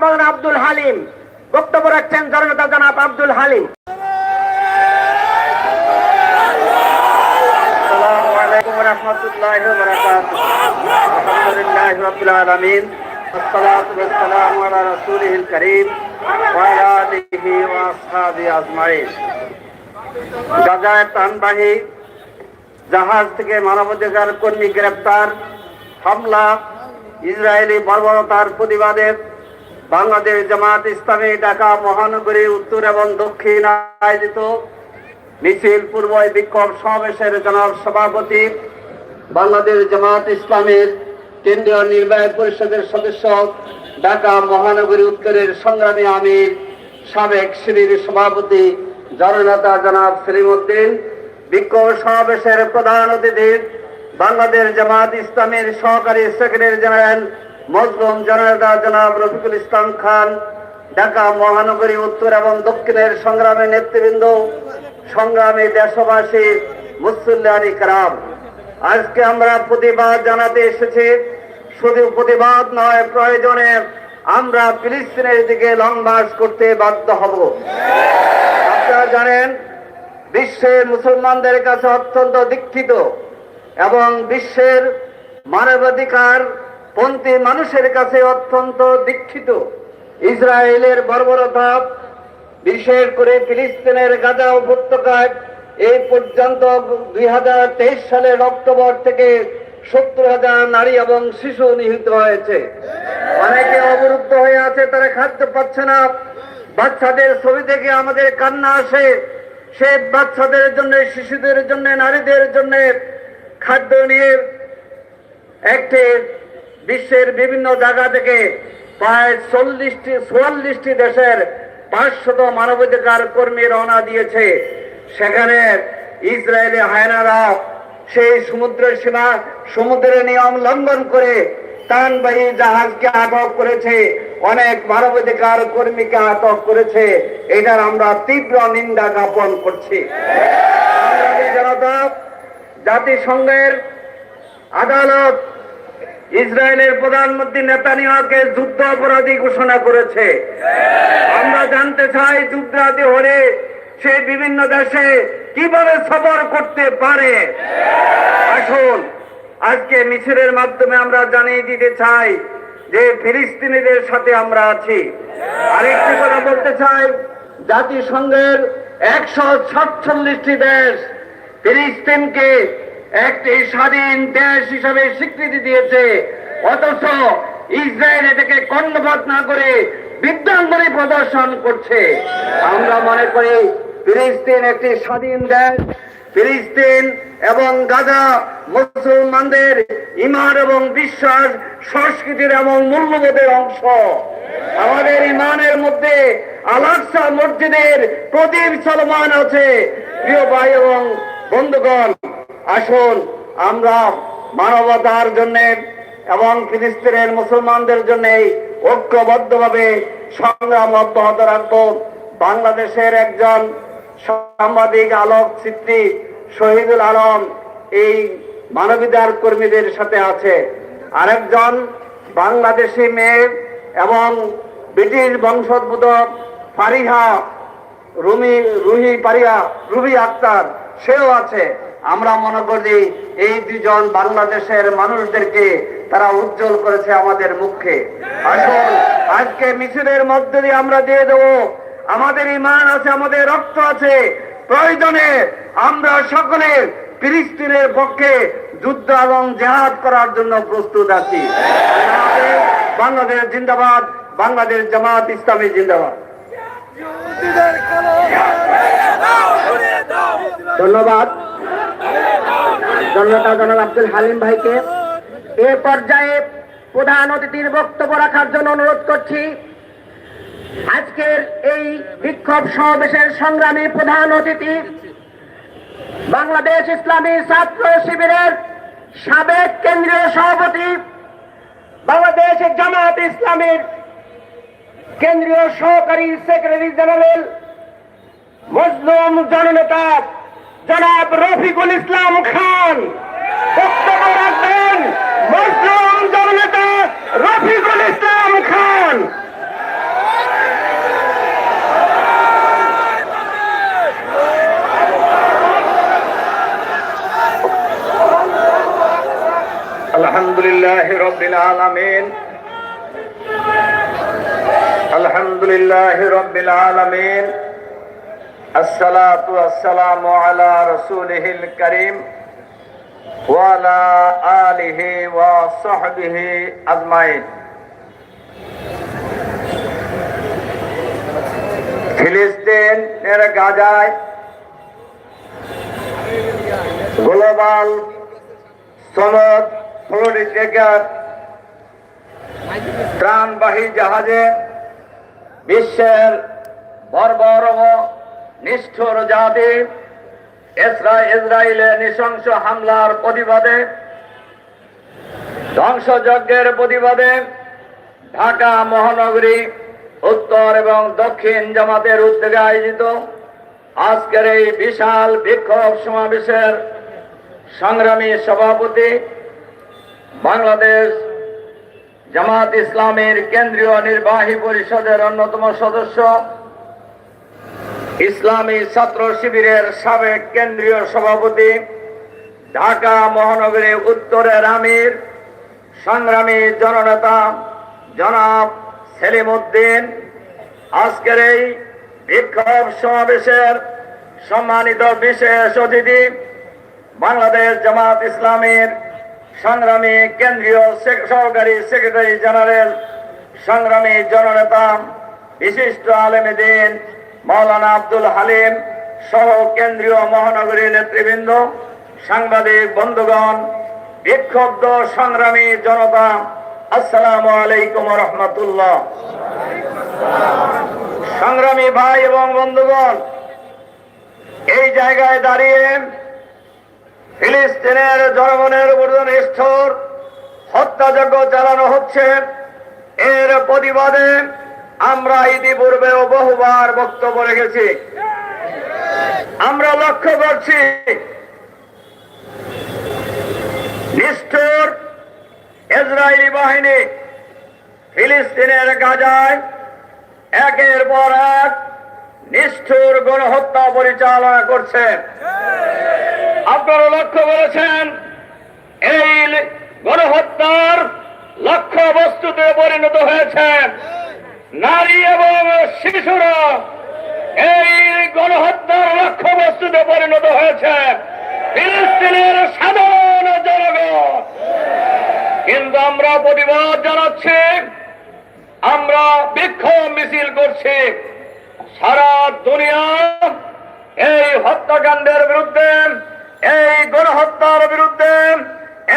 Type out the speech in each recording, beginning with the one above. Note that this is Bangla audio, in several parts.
মৌলানা আব্দুল হালিম। বক্তব্য রাখছেন জনতা জনাব আব্দুল হালিম। জাহাজ থেকে মানবাধিকার কর্মী গ্রেপ্তার, হামলা, ইসরায়েলি বর্বরতার প্রতিবাদে বাংলাদেশ জামাত ইসলামী ঢাকা মহানগরী উত্তর এবং দক্ষিণ আয়োজিত মিছিল পূর্ব বিক্ষোভ সমাবেশের জনাব সভাপতি বাংলাদেশ জামাত ইসলামের কেন্দ্রীয় নির্বাহী পরিষদের সদস্য ঢাকা মহানগরী উত্তরের সংগ্রামী আমির, সাবেক শিবির সভাপতি জননেতা জনাব সেলিম উদ্দিন বিক্ষোভ সমাবেশের প্রধান অতিথি বাংলাদেশ জামাত ইসলামের সহকারী সেক্রেটারি জেনারেল মজলুম জননেতা জনাব রফিকুল ইসলাম খান, ঢাকা মহানগরী উত্তর এবং দক্ষিণের সংগ্রামে নেতৃবৃন্দ, সংগ্রামী দেশবাসী মুসল্লানি কারাম আজকে আমরা প্রতিবাদ জানাতে এসেছি। শুধু প্রতিবাদ নয়, প্রয়োজনে আমরা ফিলিস্তিনের দিকে লং মার্চ করতে বাধ্য হব। আপনারা জানেন বিশ্বের মুসলমানদের কাছে অত্যন্ত দীক্ষিত এবং বিশ্বের মানবাধিকার পন্থী মানুষের কাছে অত্যন্ত দীক্ষিত। ইসরায়েলের বর্বরতা বিশেষ করে ফিলিস্তিনের গাজা উপত্যকায় এই পর্যন্ত দুই হাজার তেইশ সালের অক্টোবর থেকে সত্তর হাজার নারী এবং শিশু নিহত হয়েছে। অনেকে অবরুদ্ধ হয়ে আছে, তারা খাদ্য পাচ্ছে না। বাচ্চাদের ছবি থেকে আমাদের কান্না আসে। সে বাচ্চাদের জন্য, শিশুদের জন্য, নারীদের জন্য খাদ্য নিয়ে একটি বিশ্বের বিভিন্ন জায়গা থেকে প্রায় চল্লিশটি, চুয়াল্লিশটি দেশের পাঁচশত মানবাধিকার কর্মী রওনা দিয়েছে। সেখানে ইসরায়েলি হায়নারা সেই সমুদ্র সীমা, সমুদ্রের নিয়ম লঙ্ঘন করে তানবাহী জাহাজকে আটক করেছে। অনেক মানবাধিকার কর্মীকে আটক করেছে। এটার আমরা তীব্র নিন্দা জ্ঞাপন করছি। জনতা জাতিসংঘের আদালত ইসরায়েলের প্রধানমন্ত্রী নেতানিয়াকে যুদ্ধ অপরাধী ঘোষণা করেছে। আমরা জানতে চাই যুদ্ধাদি হলে সে বিভিন্ন দেশে কীভাবে সফর করতে পারে। আসুন, আজকে মিছিলের মাধ্যমে আমরা জানিয়ে দিতে চাই যে ফিলিস্তিনিদের সাথে আমরা আছি। আরেকটি কথা বলতে চাই, জাতিসংঘের একশো সাতচল্লিশটি দেশ ফিলিস্তিনকে একটি স্বাধীন দেশ হিসাবে স্বীকৃতি দিয়েছে। অথচ ইসরায়েল এটাকে কর্ণপাত না করে বিদ্যাঙ্গনী প্রদর্শন করছে। আমরা মনে করি ফিলিস্তিন একটি স্বাধীন দেশ। ফিলিস্তিন এবং গাজা মুসলমানদের ইমান এবং বিশ্বাস, সংস্কৃতির এবং মূল্যবোধের অংশ। আমাদের ইমানের মধ্যে আলাকসা মসজিদের প্রদীপ চলমান আছে। প্রিয় ভাই এবং বন্ধুগণ, আসুন আমরা মানবতার জন্য এবং ফিলিস্তিনের মুসলমানদের জন্য ঐক্যবদ্ধভাবে সংগ্রাম অব্যাহত রাখব। বাংলাদেশের একজন সাংবাদিক আলোক চিত্রী শহীদুল আলম এই মানবিদার কর্মীদের সাথে আছে। আরেকজন বাংলাদেশি মেয়ে এবং ব্রিটিশ বংশোদ্ভূত ফারিহা রুমি রুহি পারিয়া রুবি আক্তার। সেও আছে। আমরা মনে করি এই দুজন বাংলাদেশের মানুষদেরকে তারা উজ্জ্বল করেছে আমাদের মুখে। আসুন আজকে মিছিলের মধ্যে দিয়ে আমরা দিয়ে দেবো। আমাদের ইমান আছে আমাদের রক্ত আছে। প্রয়োজনে আমরা সকলে ফিলিস্তিনের পক্ষে যুদ্ধ এবং জেহাদ করার জন্য প্রস্তুত আছি। বাংলাদেশ জিন্দাবাদ বাংলাদেশ জামাত ইসলামী জিন্দাবাদ। ধন্যবাদ। জনতা জনাব আব্দুল হালিম ভাইকে এ পর্যায়ে প্রধান অতিথির বক্তব্য রাখার জন্য অনুরোধ করছি। আজকের এই বিক্ষোভ সমাবেশের সংগ্রামী প্রধান অতিথি বাংলাদেশ ইসলামী ছাত্র শিবিরের সাবেক কেন্দ্রীয় সভাপতি, বাংলাদেশ জামাত ইসলামের কেন্দ্রীয় সহকারী সেক্রেটারি জেনারেল মুসলিম জননেতা জনাব রফিকুল ইসলাম খান। বক্তব্য রাখবেন মজলুম জননেতা রফিকুল ইসলাম খান। আলহামদুলিল্লাহ রবিল আলমিন। আলহামদুলিল্লাহ রবিল আলমিন। الصلاة والسلام على رسوله الكريم وعلى آله وصحبه أجمعين ফিলিস্তিনের গাজায় গ্লোবাল সনদ ফ্লোরিটেকার ত্রাণবাহী জাহাজে বিশ্বের বর্বর ও নিষ্ঠুর জাতি ইসরা- ইসরায়েলের নৃশংস হামলার প্রতিবাদে, ধ্বংসযজ্ঞের প্রতিবাদে ঢাকা মহানগরী উত্তর এবং দক্ষিণ জামাতের উদ্যোগে আয়োজিত আজকের এই বিশাল বিক্ষোভ সমাবেশের সংগ্রামী সভাপতি বাংলাদেশ জামাত ইসলামের কেন্দ্রীয় নির্বাহী পরিষদের অন্যতম সদস্য ইসলামী ছাত্র শিবিরের সাবেক কেন্দ্রীয় সভাপতি, ঢাকা মহানগরী উত্তরের আমির, সংগ্রামী জননেতা জনাব সেলিম উদ্দিন আজকের এই বিক্ষোভ সমাবেশের সম্মানিত বিশেষ অতিথি বাংলাদেশ জামাত ইসলামের সংগ্রামী কেন্দ্রীয় সহকারী সেক্রেটারি জেনারেল, সংগ্রামী জননেতা, বিশিষ্ট আলেমদিন মৌলানা আব্দুল হালিম সহ কেন্দ্রীয় মহানগরী নেতৃবৃন্দ, সাংবাদিক, বন্ধুগণ, বিক্ষুব্ধ, সংগ্রামী জনতা, আসসালামু আলাইকুম রহমতুল্লাহ। সংগ্রামী ভাই এবং বন্ধুগণ, এই জায়গায় দাঁড়িয়ে ফিলিস্তিনের জনগণের উপর নিষ্ঠুর হত্যাযজ্ঞ চালানো হচ্ছে। এর প্রতিবাদে আমরা ইতিপূর্বেও বহুবার বক্তব্য রেখেছি। আমরা লক্ষ্য করছি, নিষ্ঠুর ইসরায়েলি বাহিনী ফিলিস্তিনের গাজায় একের পর এক নিষ্ঠুর গণহত্যা পরিচালনা করছে। আপনারা লক্ষ্য করেছেন, এই গণহত্যার লক্ষ্য বস্তুতে পরিণত হয়েছে। নারী এবং শিশুরা এই গণহত্যার লক্ষ্য বস্তুতে পরিণত হয়েছে। ফিলিস্তিনের সাধারণ জনগণ। কিন্তু আমরা প্রতিবাদ জানাচ্ছি, আমরা বিক্ষোভ মিছিল করছি। সারা দুনিয়া এই হত্যাকাণ্ডের বিরুদ্ধে, এই গণহত্যার বিরুদ্ধে,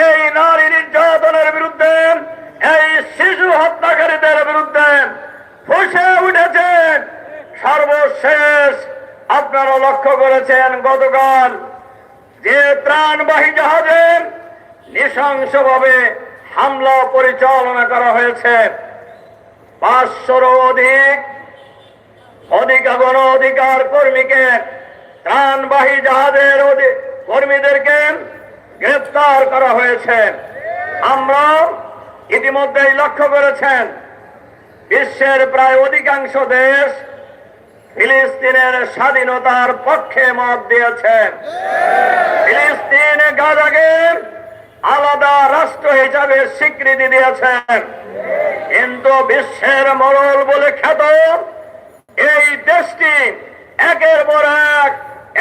এই নারী নির্যাতনের বিরুদ্ধে, এই শিশু হত্যাকারীদের বিরুদ্ধে ফুসে উঠেছেন। সর্বশেষ আপনারা লক্ষ্য করেছেন গতকাল যে ত্রাণবাহী জাহাজে নৃশংসভাবে হামলা পরিচালনা করা হয়েছে। পাঁচশোরও অধিক অধিকার গণ অধিকার কর্মীকে ত্রাণবাহী জাহাজের কর্মীদেরকে গ্রেফতার করা হয়েছে। আমরা ইতিমধ্যেই লক্ষ্য করেছেন বিশ্বের প্রায় অধিকাংশ দেশ ফিলিস্তিনের স্বাধীনতার পক্ষে মত দিয়েছেন। ফিলিস্তিন গাজাকে আলাদা রাষ্ট্র হিসাবে স্বীকৃতি দিয়েছেন। কিন্তু বিশ্বের মরল বলে খ্যাত এই দেশটি একের পর এক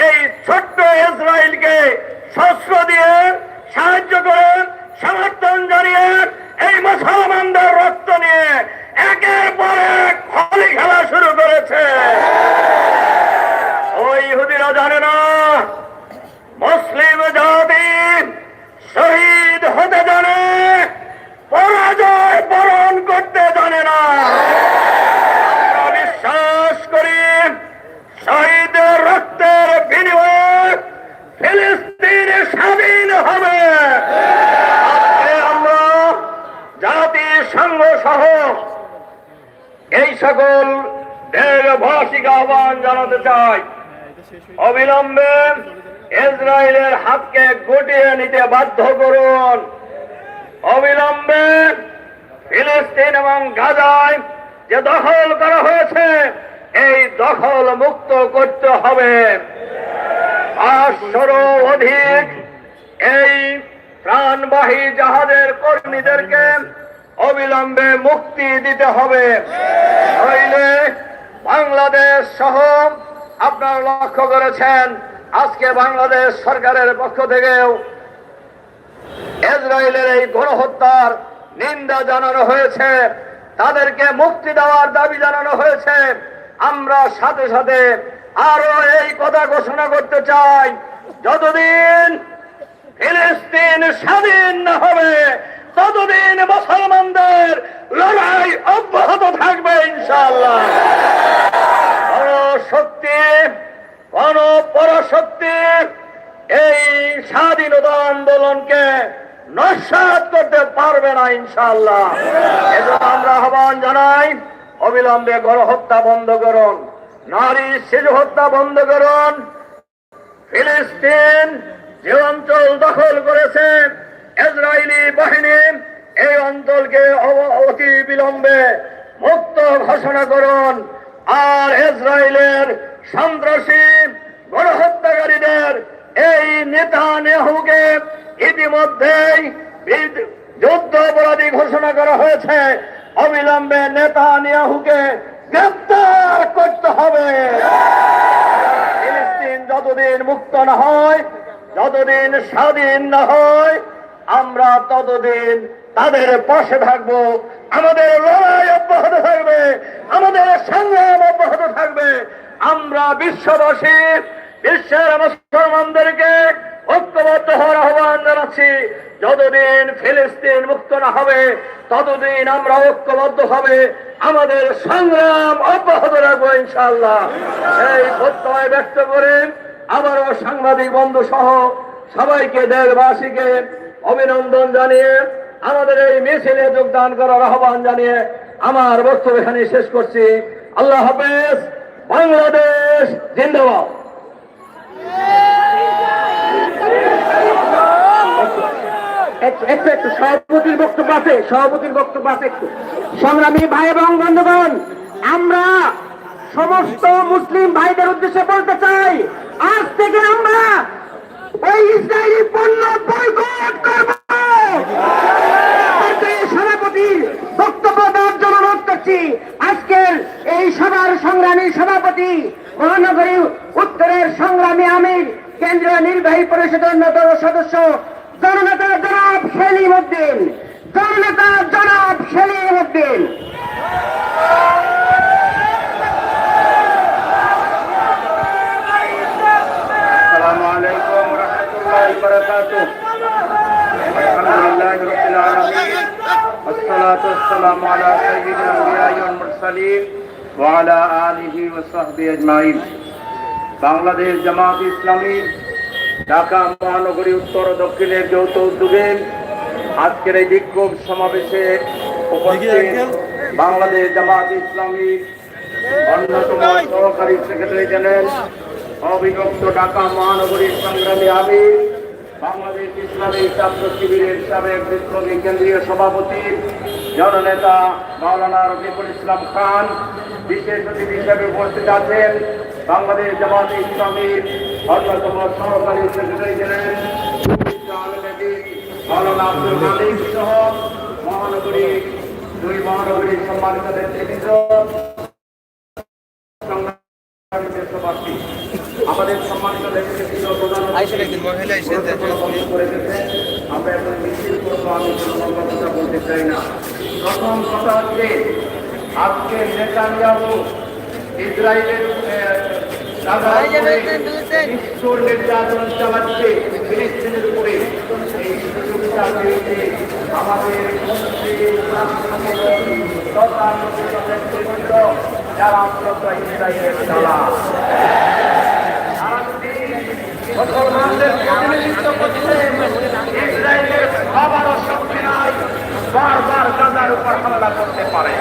এই ছোট্ট ইসরায়েলকে শস্ত্র দিয়ে সাহায্য করে সমর্থন জানিয়ে এই মুসলমানদের রক্ত নিয়ে একের পর এক হলি খেলা শুরু করেছে ওই ইহুদিরা জানে না মুসলিম জাতি শহীদ হতে জানে পরাজয় বরণ করতে জানে না আমরা বিশ্বাস করি শহীদের রক্তের বিনিময়ে ফিলিস্তিন স্বাধীন হবে আজকে আমরা জাতিসংঘ সহ এই সকল দেশবাসীক আহ্বান জানাতে চাই। অবিলম্বে ইসরায়েলের হাতকে গুটিয়ে নিতে বাধ্য করুন। অবিলম্বে ফিলিস্তিন এবং গাজায় যে দখল করা হয়েছে, এই দখল মুক্ত করতে হবে। পাঁচশোরও অধিক এই প্রাণবাহী জাহাজের কর্মীদেরকে অবিলম্বে মুক্তি দিতে হবে। বাংলাদেশ সহ আপনারা লক্ষ্য করেছেন, আজকে বাংলাদেশ সরকারের পক্ষ থেকেও ইসরায়েলের এই গণহত্যার নিন্দা জানানো হয়েছে, তাদেরকে মুক্তি দেওয়ার দাবি জানানো হয়েছে। আমরা সাথে সাথে আরও এই কথা ঘোষণা করতে চাই, যতদিন ফিলিস্তিন স্বাধীন না হবে ততদিন মুসলমানদের লড়াই অব্যাহত থাকবে, ইনশাআল্লাহ। কোন শক্তি কোন পরশক্তি এই স্বাধীনতা আন্দোলনকে নস্বাত করতে পারবে না, ইনশাআল্লাহ। এজন্য আমরা আহ্বান জানাই, অবিলম্বে গণহত্যা বন্ধ করুন, নারী শিশু হত্যা বন্ধ করুন, ফিলিস্তিন যে অঞ্চল দখল করেছে ইসরায়েলি বাহিনী এই অঞ্চলকে অতি বিলম্বে মুক্ত ঘোষণা করুন। আর ইসরায়েলের সন্ত্রাসী গণহত্যাকারীদের এই নেতা নেহুকে ইতিমধ্যেই যুদ্ধ অপরাধী ঘোষণা করা হয়েছে। অবিলম্বে নেতা নেহুকে গ্রেপ্তার করতে হবে। যতদিন মুক্ত না হয়, যতদিন স্বাধীন না হয় আমরা ততদিন তাদের পাশে থাকব। আমাদের লড়াই অব্যাহত থাকবে। আমাদের সংগ্রাম অব্যাহত থাকবে। আমরা বিশ্ববাসী, বিশ্বের মুসলমানদেরকে ঐক্যবদ্ধ হওয়ার আহ্বান জানাচ্ছি। যতদিন ফিলিস্তিন মুক্ত না হবে, ততদিন আমরা ঐক্যবদ্ধ হবে। আমাদের সংগ্রাম অব্যাহত রাখব ইনশাল্লাহ এই প্রত্যয় ব্যক্ত করেন আবারও সাংবাদিক বন্ধু সহ সবাইকে দেশবাসীকে অভিনন্দন জানিয়ে আমাদের এই মিছিলে যোগদান করার আহ্বান জানিয়ে আমার বক্তব্য এখানে শেষ করছি। আল্লাহ হাফেজ, বাংলাদেশ জিন্দাবাদ। একটু একটু সভাপতির বক্তব্য সভাপতির বক্তব্য সংগ্রামী ভাই আমরা সমস্ত মুসলিম ভাইদের উদ্দেশ্যে বলতে চাই, আজ থেকে আমরা ওই ইসরায়েলি পণ্য বয়কট করব। সভাপতি বক্তব্য দেওয়ার জন্য অনুরোধ করছি। আজকের এই সভার সংগ্রামী সভাপতি, মহানগরী উত্তরের সংগ্রামী আমির, কেন্দ্রীয় নির্বাহী পরিষদের অন্যতম সদস্য, জননেতা জনাব বাংলাদেশ জামাত ইসলামী ঢাকা মহানগরী উত্তর দক্ষিণের যৌথ উদ্যোগে আজকের এই বিক্ষোভ সমাবেশে বাংলাদেশ জামাত ইসলামী অন্যতম সহকারী সেক্রেটারি জেনারেল অবিভক্ত ঢাকা মহানগরী সংগ্রামী আমির বাংলাদেশ ইসলামী ছাত্র শিবিরের সাবেক বিপ্লবী কেন্দ্রীয় সভাপতি, জননেতা মাওলানা রফিকুল ইসলাম খান, বিশেষ অতিথি হিসেবে উপস্থিত আছেন বাংলাদেশ জামাত ইসলামীর অন্যতম সহকারী সেক্রেটারি জেনারেল সহ মহানগরী দুই মহানগরীর সম্মানিত নেতৃবৃন্দ দেশবাসী আমাদের সম্মানিত। আমরা এখন মিছিল করব আমি কথা বলতে চাই না। প্রথম কথা হচ্ছে আজকে নেতানিয়াহু ইসরায়েলের ঈশ্বর নির্যাতন চালাচ্ছে ফিলিস্তিনের উপরে। এই সুযোগটা পেয়েছে আমাদের তথা নেতৃবৃন্দ যারা অন্তত ইসরায়েলের চালা মুসলমানদের প্রতিনিধিত্ব করছে ইসরায়েলের সবার শক্তি নাই। বারবার গাজার উপর হামলা করতে পারে।